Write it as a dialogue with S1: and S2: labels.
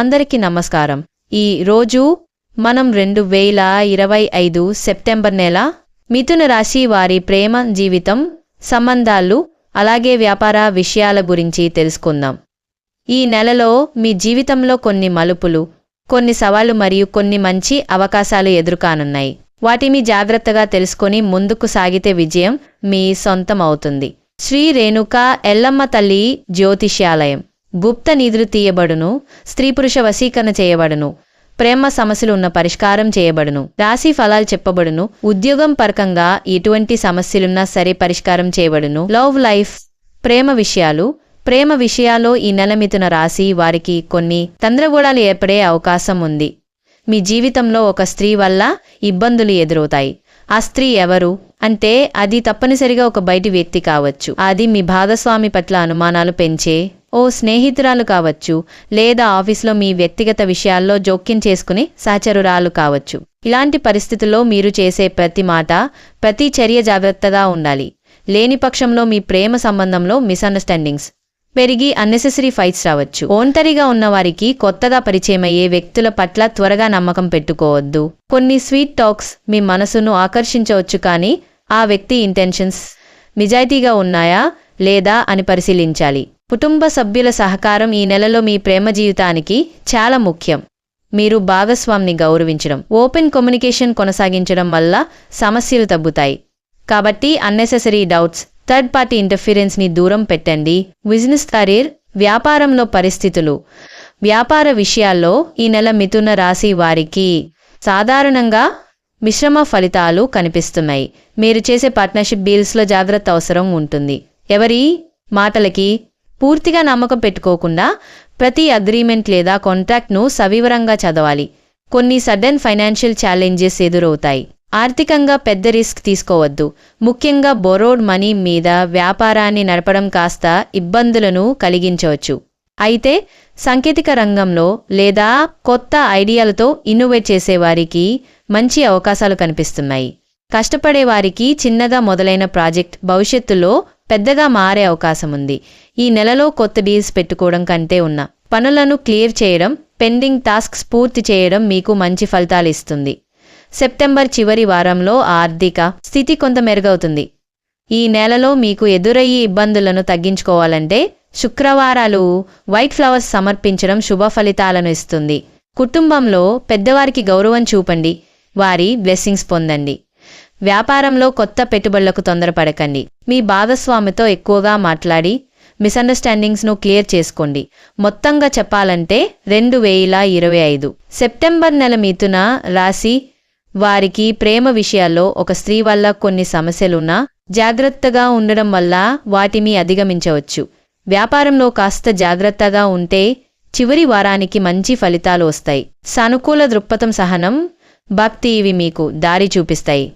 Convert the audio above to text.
S1: అందరికీ నమస్కారం. ఈ రోజు మనం రెండు వేల ఇరవై ఐదు సెప్టెంబర్ నెల మిథున రాశి వారి ప్రేమ జీవితం సంబంధాలు అలాగే వ్యాపార విషయాల గురించి తెలుసుకుందాం. ఈ నెలలో మీ జీవితంలో కొన్ని మలుపులు కొన్ని సవాళ్ళు మరియు కొన్ని మంచి అవకాశాలు ఎదురుకానున్నాయి. వాటిని జాగ్రత్తగా తెలుసుకొని ముందుకు సాగితే విజయం మీ సొంతం అవుతుంది. శ్రీ రేణుక ఎల్లమ్మ తల్లి జ్యోతిష్యాలయం. గుప్త నిధులు తీయబడును స్త్రీ పురుష వశీకరణ చేయబడును ప్రేమ సమస్యలు ఉన్న పరిష్కారం చేయబడును రాశి ఫలాలు చెప్పబడును ఉద్యోగం పరకంగా ఎటువంటి సమస్యలున్నా సరే పరిష్కారం చేయబడును లవ్ లైఫ్ ప్రేమ విషయాలు ప్రేమ విషయాల్లో ఈ నెల మిథున రాశి వారికి కొన్ని తంద్రగోళాలు ఏర్పడే అవకాశం ఉంది. మీ జీవితంలో ఒక స్త్రీ వల్ల ఇబ్బందులు ఎదురవుతాయి. ఆ స్త్రీ ఎవరు? అంటే అది తప్పనిసరిగా ఒక బయటి వ్యక్తి కావచ్చు. అది మీ భాగస్వామి పట్ల అనుమానాలు పెంచే ఓ స్నేహితురాలు కావచ్చు లేదా ఆఫీస్లో మీ వ్యక్తిగత విషయాల్లో జోక్యం చేసుకుని సహచరురాలు కావచ్చు. ఇలాంటి పరిస్థితుల్లో మీరు చేసే ప్రతి మాట ప్రతి చర్య జాగ్రత్తగా ఉండాలి. లేని పక్షంలో మీ ప్రేమ సంబంధంలో మిస్అండర్స్టాండింగ్స్ పెరిగి అన్నెసెసరీ ఫైట్స్ రావచ్చు. ఒంటరిగా ఉన్నవారికి కొత్తగా పరిచయమయ్యే వ్యక్తుల పట్ల త్వరగా నమ్మకం పెట్టుకోవద్దు. కొన్ని స్వీట్ టాక్స్ మీ మనసును ఆకర్షించవచ్చు కానీ ఆ వ్యక్తి ఇంటెన్షన్స్ నిజాయితీగా ఉన్నాయా లేదా అని పరిశీలించాలి. కుటుంబ సభ్యుల సహకారం ఈ నెలలో మీ ప్రేమ జీవితానికి చాలా ముఖ్యం. మీరు భాగస్వామిని గౌరవించడం ఓపెన్ కమ్యూనికేషన్ కొనసాగించడం వల్ల సమస్యలు తగ్గుతాయి. కాబట్టి అన్నెసెసరీ డౌట్స్ థర్డ్ పార్టీ ఇంటర్ఫిరెన్స్ని దూరం పెట్టండి. బిజినెస్ కెరీర్ వ్యాపారంలో పరిస్థితులు. వ్యాపార విషయాల్లో ఈ నెల మిథున రాశి వారికి సాధారణంగా మిశ్రమ ఫలితాలు కనిపిస్తున్నాయి. మీరు చేసే పార్ట్నర్షిప్ డీల్స్లో జాగ్రత్త అవసరం ఉంటుంది. ఎవరి మాటలకి పూర్తిగా నమ్మకం పెట్టుకోకుండా ప్రతి అగ్రిమెంట్ లేదా కాంట్రాక్ట్ను సవివరంగా చదవాలి. కొన్ని సడన్ ఫైనాన్షియల్ ఛాలెంజెస్ ఎదురవుతాయి. ఆర్థికంగా పెద్ద రిస్క్ తీసుకోవద్దు. ముఖ్యంగా బొరోడ్ మనీ మీద వ్యాపారాన్ని నడపడం కాస్త ఇబ్బందులను కలిగించవచ్చు. అయితే సాంకేతిక రంగంలో లేదా కొత్త ఐడియాలతో ఇన్నోవేట్ చేసేవారికి మంచి అవకాశాలు కనిపిస్తున్నాయి. కష్టపడే వారికి చిన్నగా మొదలైన ప్రాజెక్ట్ భవిష్యత్తులో పెద్దగా మారే అవకాశం ఉంది. ఈ నెలలో కొత్త డీల్స్ పెట్టుకోవడం కంటే ఉన్న. పనులను క్లియర్ చేయడం పెండింగ్ టాస్క్స్ పూర్తి చేయడం మీకు మంచి ఫలితాలు ఇస్తుంది. సెప్టెంబర్ చివరి వారంలో ఆర్థిక స్థితి కొంత మెరుగవుతుంది. ఈ నెలలో మీకు ఎదురయ్యే ఇబ్బందులను తగ్గించుకోవాలంటే శుక్రవారాలు వైట్ ఫ్లవర్స్ సమర్పించడం శుభ ఫలితాలను ఇస్తుంది. కుటుంబంలో పెద్దవారికి గౌరవం చూపండి. వారి బ్లెస్సింగ్స్ పొందండి. వ్యాపారంలో కొత్త పెట్టుబడులకు తొందరపడకండి. మీ భాగస్వామితో ఎక్కువగా మాట్లాడి మిస్అండర్స్టాండింగ్స్ను క్లియర్ చేసుకోండి. మొత్తంగా చెప్పాలంటే రెండు వేల ఇరవై ఐదు. సెప్టెంబర్ నెల మిథున రాశి వారికి ప్రేమ విషయాల్లో ఒక స్త్రీ వల్ల కొన్ని సమస్యలున్నా జాగ్రత్తగా ఉండడం వల్ల వాటిని అధిగమించవచ్చు. వ్యాపారంలో కాస్త జాగ్రత్తగా ఉంటే చివరి వారానికి మంచి ఫలితాలు వస్తాయి. సానుకూల దృక్పథం సహనం భక్తి ఇవి మీకు దారి చూపిస్తాయి.